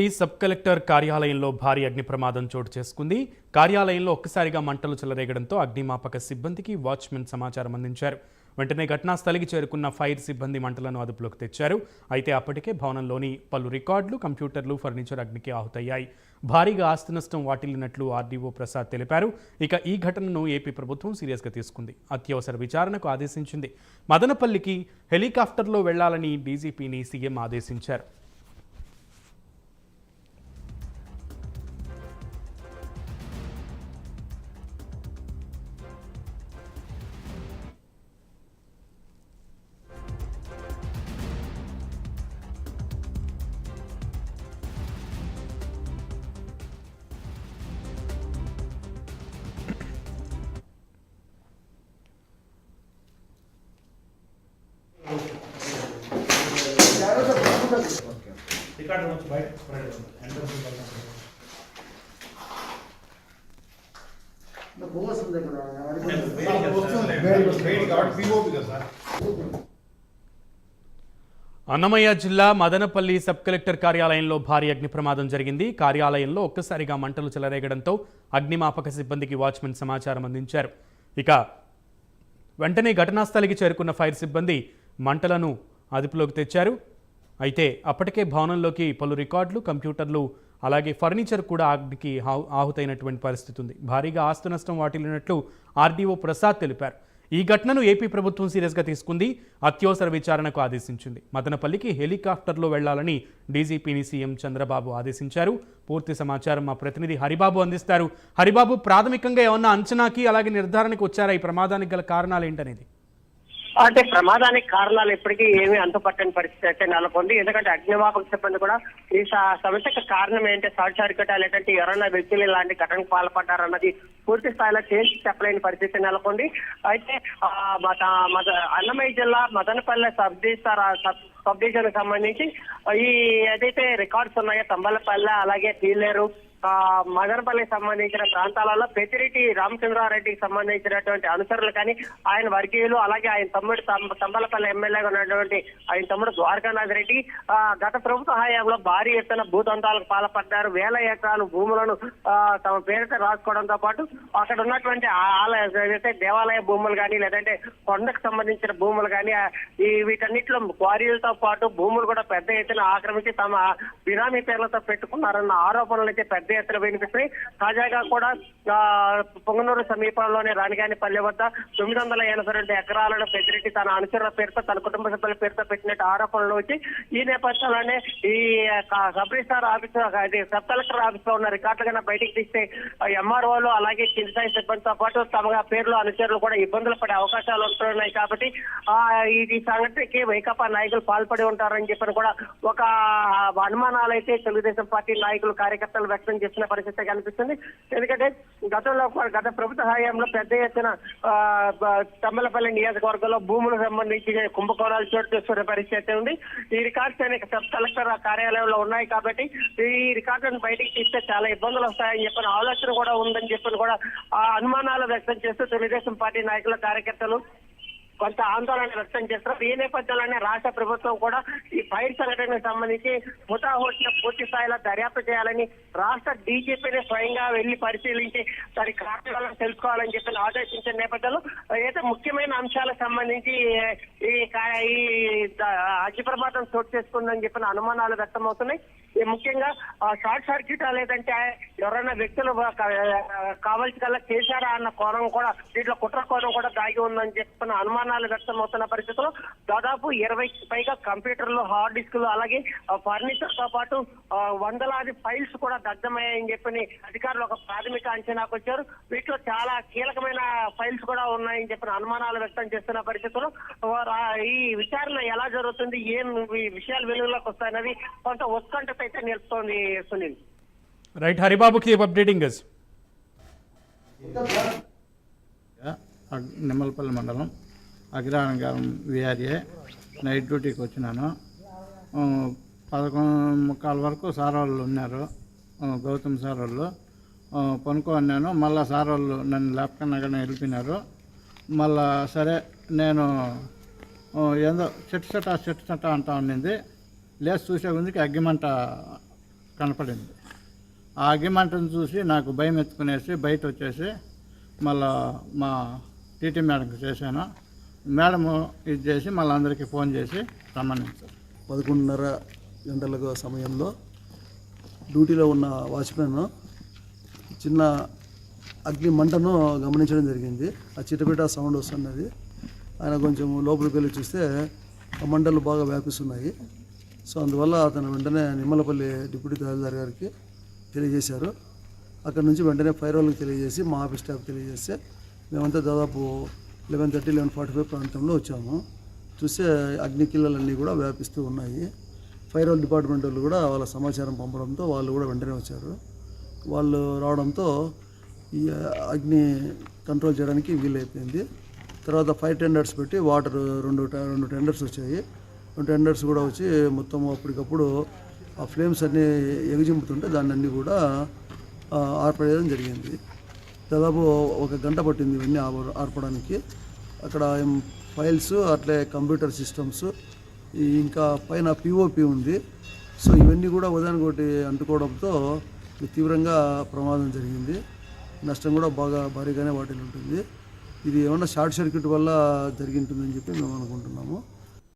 ఈ sub collector కార్యాలయంలో భారీ అగ్ని ప్రమాదం చోటు చేసుకుంది. కార్యాలయంలో ఒక్కసారిగా మంటలు చెలరేగడంతో అగ్నిమాపక సిబ్బందికి వాచ్మెన్ సమాచారం అందించారు. వెంటనే ఘటనా స్థలికి చేరుకున్న ఫైర్ సిబ్బంది మంటలను అదుపులోకి తెచ్చారు. అయితే అప్పటికే భవనంలోని పలు రికార్డులు కంప్యూటర్లు ఫర్నిచర్ అగ్నికి ఆహుతయ్యాయి. భారీగా ఆస్తి నష్టం వాటిల్లినట్లు ఆర్డీఓ ప్రసాద్ తెలిపారు. ఇక ఈ ఘటనను ఏపీ ప్రభుత్వం సీరియస్గా తీసుకుంది. అత్యవసర విచారణకు ఆదేశించింది. మదనపల్లికి హెలికాప్టర్లో వెళ్ళాలని డీజీపీని సీఎం ఆదేశించారు. నుంచి బయట ఎంట్రన్స్ ఇక్కడ సార్? అన్నమయ్య జిల్లా మదనపల్లి సబ్ కలెక్టర్ కార్యాలయంలో భారీ అగ్ని ప్రమాదం జరిగింది. కార్యాలయంలో ఒక్కసారిగా మంటలు చెలరేగడంతో అగ్నిమాపక సిబ్బందికి వాచ్మెన్ సమాచారం అందించారు. ఇక వెంటనే ఘటనా స్థలికి చేరుకున్న ఫైర్ సిబ్బంది మంటలను అదుపులోకి తెచ్చారు. అయితే అప్పటికే భవనంలోకి పలు రికార్డులు కంప్యూటర్లు అలాగే ఫర్నిచర్ కూడా అగ్నికి ఆహుతైనటువంటి పరిస్థితి ఉంది. భారీగా ఆస్తి నష్టం వాటిల్లినట్లు ఆర్డీఓ ప్రసాద్ తెలిపారు. ఈ ఘటనను ఏపీ ప్రభుత్వం సీరియస్గా తీసుకుంది అత్యవసర విచారణకు ఆదేశించింది. మదనపల్లికి హెలికాప్టర్లో వెళ్ళాలని డీజీపీని సీఎం చంద్రబాబు ఆదేశించారు. పూర్తి సమాచారం మా ప్రతినిధి హరిబాబు అందిస్తారు. హరిబాబు ప్రాథమికంగా ఏమన్నా అంచనాకి అలాగే నిర్ధారణకు వచ్చారా? ఈ ప్రమాదానికి గల కారణాలు ఏంటనేది? అంటే ప్రమాదానికి కారణాలు ఇప్పటికీ ఏమీ అంతుపట్టని పరిస్థితి అయితే నెలకొంది. ఎందుకంటే అగ్నిమాపక సిబ్బంది కూడా ఈ సమస్యకు కారణం ఏంటి షార్ట్ సర్క్యూట్ లేదంటే ఎవరైనా వ్యక్తులు ఇలాంటి ఘటనకు పాల్పడ్డారన్నది పూర్తి స్థాయిలో చేసి చెప్పలేని పరిస్థితి నెలకొంది. అయితే మత మద అన్నమయ్య జిల్లా మదనపల్లె సబ్ డిస్టార్ సబ్ డివిజన్ సంబంధించి ఈ ఏదైతే రికార్డ్స్ ఉన్నాయో తంబలపల్లె అలాగే పీలేరు మదనపల్లికి సంబంధించిన ప్రాంతాలలో పెతిరెడ్డి రామచంద్రారెడ్డికి సంబంధించినటువంటి అనుసరులు కానీ ఆయన వర్గీయులు అలాగే ఆయన తమ్ముడు తంబలపల్లి ఎమ్మెల్యేగా ఉన్నటువంటి ఆయన తమ్ముడు ద్వారకానాథ్ రెడ్డి ఆ, గత ప్రభుత్వ హయాంలో భారీ ఎత్తున భూతంతాలకు పాల్పడ్డారు. వేల ఎకరాలు భూములను ఆ, తమ పేరిట రాసుకోవడంతో పాటు అక్కడ ఉన్నటువంటి ఆలయ ఏదైతే దేవాలయ భూములు కానీ లేదంటే కొండకు సంబంధించిన భూములు కానీ వీటన్నిటిలో క్వారీలతో పాటు భూములు కూడా పెద్ద ఎత్తున ఆక్రమించి తమ బినామీ పేర్లతో పెట్టుకున్నారన్న ఆరోపణలు అయితే పెద్ద ఎత్తున వినిపిస్తాయి. తాజాగా కూడా ఆ, పొంగనూరు సమీపంలోని రాణిగానిపల్లి వద్ద తొమ్మిది వందల ఎనభై రెండు ఎకరాలను పెద్దిరెడ్డి తన అనుచరుల పేరుతో తన కుటుంబ సభ్యుల పేరుతో పెట్టినట్టు ఆరోపణలు వచ్చి ఈ నేపథ్యంలోనే ఈ సబ్ రిజిస్టార్ ఆఫీస్ అది సబ్ కలెక్టర్ ఆఫీస్లో ఉన్న రికార్డులు కన్నా బయటికి తీస్తే ఎంఆర్ఓలు అలాగే కింది స్థాయి సిబ్బందితో పాటు తమ పేర్లు అనుచరులు కూడా ఇబ్బందులు పడే అవకాశాలు ఉంటున్నాయి కాబట్టి ఆ ఈ సంఘటనకి వైకాపా నాయకులు పాల్పడి ఉంటారని చెప్పని కూడా ఒక అనుమానాలు అయితే తెలుగుదేశం పార్టీ నాయకులు కార్యకర్తలు వ్యక్తం చేస్తున్న పరిస్థితి కనిపిస్తుంది. ఎందుకంటే గతంలో కూడా గత ప్రభుత్వ హయాంలో పెద్ద ఎత్తున తమ్మలపల్లి నియోజకవర్గంలో భూములకు సంబంధించి కుంభకోణాలు చోటు చేసుకునే పరిస్థితి ఉంది. ఈ రికార్డ్స్ అనేక సబ్ కలెక్టర్ కార్యాలయంలో ఉన్నాయి కాబట్టి ఈ రికార్డులను బయటికి తీస్తే చాలా ఇబ్బందులు వస్తాయని చెప్పిన ఆలోచన కూడా ఉందని చెప్పిన కూడా ఆ అనుమానాలు వ్యక్తం చేస్తూ తెలుగుదేశం పార్టీ నాయకుల కార్యకర్తలు కొంత ఆందోళన వ్యక్తం చేస్తున్నారు ఈ నేపథ్యంలోనే రాష్ట్ర ప్రభుత్వం కూడా ఈ ఫైర్ సంఘటనకు సంబంధించి హుటాహుటిన పూర్తి స్థాయిలో దర్యాప్తు చేయాలని రాష్ట్ర డీజీపీని స్వయంగా వెళ్ళి పరిశీలించి దాని కారణాలను తెలుసుకోవాలని చెప్పి ఆదేశించిన నేపథ్యంలో అయితే ముఖ్యమైన అంశాలకు సంబంధించి ఈ కా- అగ్ని ప్రమాదం చోటు చేసుకుందని చెప్పిన అనుమానాలు వ్యక్తమవుతున్నాయి. ముఖ్యంగా ఆ షార్ట్ సర్క్యూట్ లేదంటే ఎవరైనా వ్యక్తులు కావాల్సి కల్లా చేశారా అన్న కోణం కూడా దీంట్లో కుట్ర కోణం కూడా దాగి ఉందని చెప్పిన అనుమానాలు వ్యక్తమవుతున్న పరిస్థితుల్లో దాదాపు ఇరవై పైగా కంప్యూటర్లు హార్డ్ డిస్క్లు అలాగే ఫర్నిచర్తో పాటు వందలాది ఫైల్స్ కూడా దగ్ధమయ్యాయని చెప్పని అధికారులు ఒక ప్రాథమిక అంచనాకు వచ్చారు. వీటిలో చాలా కీలకమైన ఫైల్స్ కూడా ఉన్నాయని చెప్పిన అనుమానాలు వ్యక్తం చేస్తున్న పరిస్థితుల్లో వారు ఈ విచారణ ఎలా జరుగుతుంది ఏం ఈ విషయాలు వెలుగులోకి వస్తాయన్నది కొంత ఉత్కంఠత అయితే నిలుస్తోంది Sunil. Right Haribabu keep updating guys Nimmalapalli మండలం అగ్రహారం విఆర్ఏ. నైట్ డ్యూటీకి వచ్చినాను. పదకొండు ముక్కాల వరకు సార్ వాళ్ళు ఉన్నారు. గౌతమ్ సార్ వాళ్ళు. ఆ, పనుకోన్నాను మళ్ళా సార్ వాళ్ళు నన్ను లేపకన్నా కానీ వెళ్ళిపోయినారు. మళ్ళా సరే నేను ఏందో చెట్టు చెట్ట చెట్టు చెట్ట అంటా ఉండింది. లేచి చూసే ముందుకి అగ్గిమంట కనపడింది. ఆ అగ్గిమంటను చూసి నాకు భయం ఎత్తుకునేసి బయట వచ్చేసి మళ్ళా మా టీటీ మేడంకి చేశాను. మేడము ఇది చేసి మళ్ళీ అందరికీ ఫోన్ చేసి సంబంధించారు పదకొండున్నర గంటల సమయంలో డ్యూటీలో ఉన్న వాచ్మెన్ చిన్న అగ్ని మంటను గమనించడం జరిగింది. ఆ చిటపిట సౌండ్ వస్తున్నది. ఆయన కొంచెం లోపలికి వెళ్ళి చూస్తే ఆ మంటలు బాగా వ్యాపిస్తున్నాయి. సో అందువల్ల అతను వెంటనే నిమ్మలపల్లి డిప్యూటీ తహసీల్దార్ గారికి తెలియజేశారు. అక్కడ నుంచి వెంటనే ఫైర్ వాళ్ళకి తెలియజేసి మా ఆఫీస్ స్టాఫ్ తెలియజేస్తే మేమంతా దాదాపు eleven thirty eleven forty five ప్రాంతంలో వచ్చాము. చూస్తే అగ్ని కిల్లలన్నీ కూడా వ్యాపిస్తూ ఉన్నాయి. ఫైర్ వాళ్ళ డిపార్ట్మెంట్ వాళ్ళు కూడా వాళ్ళ సమాచారం పంపడంతో వాళ్ళు కూడా వెంటనే వచ్చారు. వాళ్ళు రావడంతో ఈ అగ్ని కంట్రోల్ చేయడానికి వీలైపోయింది. తర్వాత ఫైవ్ టెండర్స్ పెట్టి వాటర్ రెండు రెండు టెండర్స్ వచ్చాయి. టెండర్స్ కూడా వచ్చి మొత్తం అప్పటికప్పుడు ఆ ఫ్లేమ్స్ అన్నీ ఎగజింపుతుంటే దాన్ని అన్నీ కూడా ఆర్పడేయడం జరిగింది. దాదాపు ఒక గంట పట్టింది ఇవన్నీ ఆప- ఆర్పడానికి. అక్కడ ఫైల్స్ అట్లే కంప్యూటర్ సిస్టమ్స్ ఇంకా పైన పిఓపి ఉంది. సో ఇవన్నీ కూడా ఉదాహరణకోటి అంటుకోవడంతో తీవ్రంగా ప్రమాదం జరిగింది. నష్టం కూడా బాగా భారీగానే వాటిల్ ఉంటుంది. ఇది ఏమన్నా షార్ట్ సర్క్యూట్ వల్ల జరిగింటుందని చెప్పి మేము అనుకుంటున్నాము.